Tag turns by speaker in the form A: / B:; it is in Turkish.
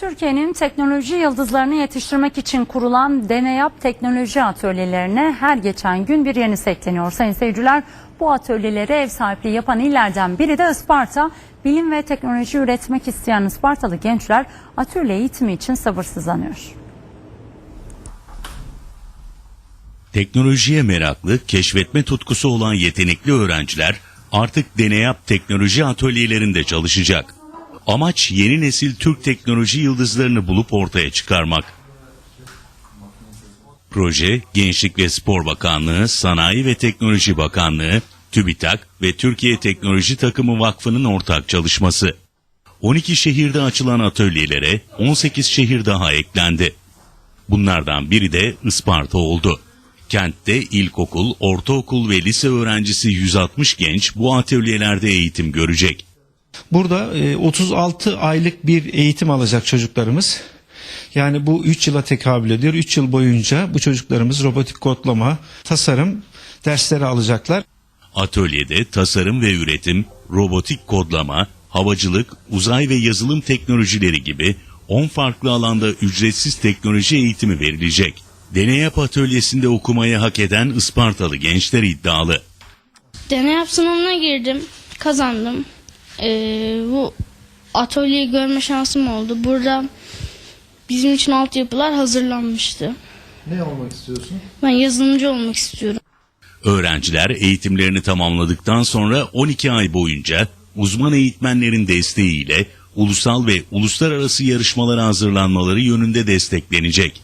A: Türkiye'nin teknoloji yıldızlarını yetiştirmek için kurulan Deneyap Teknoloji Atölyelerine her geçen gün bir yenisi ekleniyor. Sayın seyirciler bu atölyelere ev sahipliği yapan illerden biri de Isparta. Bilim ve teknoloji üretmek isteyen Ispartalı gençler atölye eğitimi için sabırsızlanıyor.
B: Teknolojiye meraklı, keşfetme tutkusu olan yetenekli öğrenciler artık Deneyap Teknoloji Atölyelerinde çalışacak. Amaç yeni nesil Türk teknoloji yıldızlarını bulup ortaya çıkarmak. Proje, Gençlik ve Spor Bakanlığı, Sanayi ve Teknoloji Bakanlığı, TÜBİTAK ve Türkiye Teknoloji Takımı Vakfı'nın ortak çalışması. 12 şehirde açılan atölyelere 18 şehir daha eklendi. Bunlardan biri de Isparta oldu. Kentte ilkokul, ortaokul ve lise öğrencisi 160 genç bu atölyelerde eğitim görecek.
C: Burada e, 36 aylık bir eğitim alacak çocuklarımız. Yani bu 3 yıla tekabül ediyor. 3 yıl boyunca bu çocuklarımız robotik kodlama, tasarım dersleri alacaklar.
B: Atölyede tasarım ve üretim, robotik kodlama, havacılık, uzay ve yazılım teknolojileri gibi 10 farklı alanda ücretsiz teknoloji eğitimi verilecek. Deneyap atölyesinde okumayı hak eden Ispartalı gençler iddialı.
D: Deney sınavına girdim. Kazandım. Ee, bu atölyeyi görme şansım oldu. Burada bizim için altyapılar hazırlanmıştı.
E: Ne olmak istiyorsun?
D: Ben yazılımcı olmak istiyorum.
B: Öğrenciler eğitimlerini tamamladıktan sonra 12 ay boyunca uzman eğitmenlerin desteğiyle ulusal ve uluslararası yarışmalara hazırlanmaları yönünde desteklenecek.